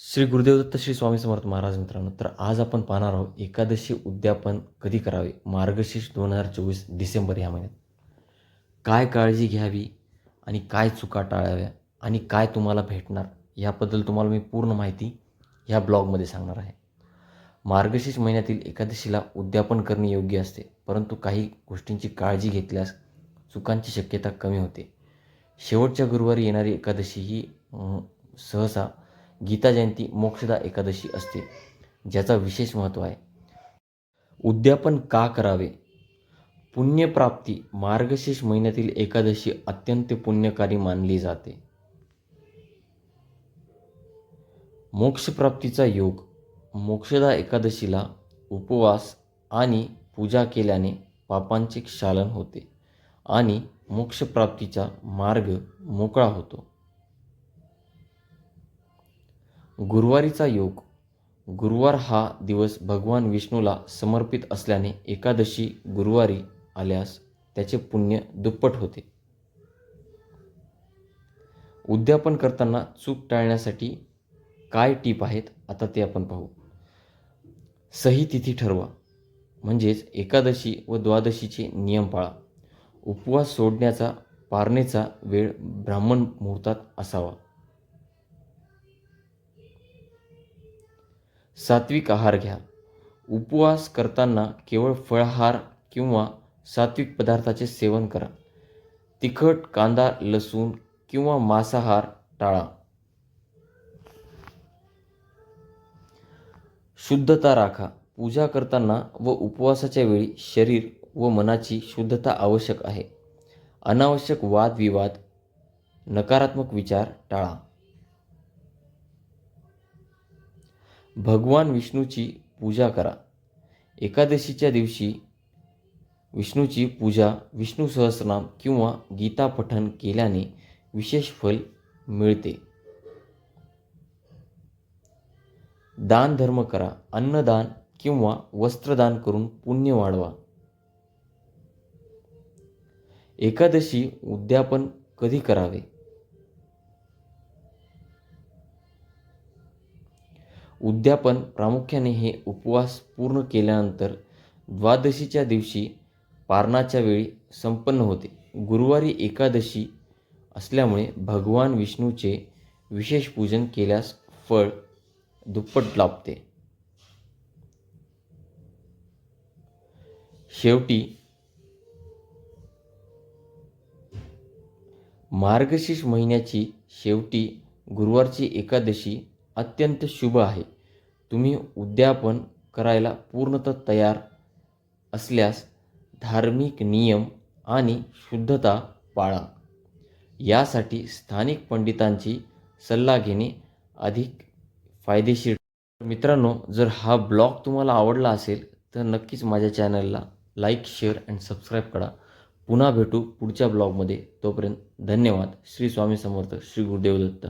श्री गुरुदेव दत्त श्री स्वामी समर्थ महाराज मित्रांनो तर आज आपण पाहणार आहोत एकादशी उद्यापन कधी करावे? मार्गशीर्ष दोन हजार चोवीस डिसेंबर या महिन्यात. काय काळजी घ्यावी आणि काय चुका टाळाव्या आणि काय तुम्हाला भेटणार याबद्दल तुम्हाला मी पूर्ण माहिती ह्या ब्लॉगमध्ये सांगणार आहे. मार्गशीर्ष महिन्यातील एकादशीला उद्यापन करणे योग्य असते परंतु काही गोष्टींची काळजी घेतल्यास चुकांची शक्यता कमी होते. शेवटच्या गुरुवारी येणारी एकादशी ही सहसा गीता जयंती मोक्षदा एकादशी असते ज्याचा विशेष महत्त्व आहे. उद्यापन का करावे? पुण्यप्राप्ती मार्गशीर्ष महिन्यातील एकादशी अत्यंत पुण्यकारी मानली जाते. मोक्षप्राप्तीचा योग मोक्षदा एकादशीला उपवास आणि पूजा केल्याने पापांचे क्षालन होते आणि मोक्षप्राप्तीचा मार्ग मोकळा होतो. गुरुवारीचा योग. गुरुवार हा दिवस भगवान विष्णूला समर्पित असल्याने एकादशी गुरुवारी आल्यास त्याचे पुण्य दुप्पट होते. उद्यापन करताना चूक टाळण्यासाठी काय टीप आहेत आता ते आपण पाहू. सही तिथी ठरवा. म्हणजेच एकादशी व द्वादशीचे नियम पाळा. उपवास सोडण्याचा पारणेचा वेळ ब्राह्मण मुहूर्तात असावा. सात्विक आहार घ्या. उपवास करताना केवळ फळाहार किंवा सात्विक पदार्थाचे सेवन करा. तिखट कांदा लसूण किंवा मांसाहार टाळा. शुद्धता राखा. पूजा करताना व उपवासाच्या वेळी शरीर व मनाची शुद्धता आवश्यक आहे. अनावश्यक वादविवाद नकारात्मक विचार टाळा. भगवान विष्णूची पूजा करा. एकादशीच्या दिवशी विष्णूची पूजा विष्णू सहस्रनाम किंवा गीता पठण केल्याने विशेष फल मिळते. दान धर्म करा. अन्नदान किंवा वस्त्रदान करून पुण्य वाढवा. एकादशी उद्यापन कधी करावे? उद्यापन प्रामुख्याने हे उपवास पूर्ण केल्यानंतर द्वादशीच्या दिवशी पारणाच्या वेळी संपन्न होते. गुरुवारी एकादशी असल्यामुळे भगवान विष्णूचे विशेष पूजन केल्यास फळ दुप्पट लाभते. शेवटी मार्गशीर्ष महिन्याची शेवटी गुरुवारची एकादशी अत्यंत शुभ आहे. तुम्ही उद्यापन करायला पूर्णतः तयार असल्यास धार्मिक नियम आणि शुद्धता पाळा. यासाठी स्थानिक पंडितांची सल्ला घेणे अधिक फायदेशीर. मित्रांनो जर हा ब्लॉग तुम्हाला आवडला असेल तर नक्कीच माझ्या चॅनलला लाईक शेअर अँड सबस्क्राईब करा. पुन्हा भेटू पुढच्या ब्लॉगमध्ये. तोपर्यंत धन्यवाद. श्री स्वामी समर्थ श्री गुरुदेव दत्त.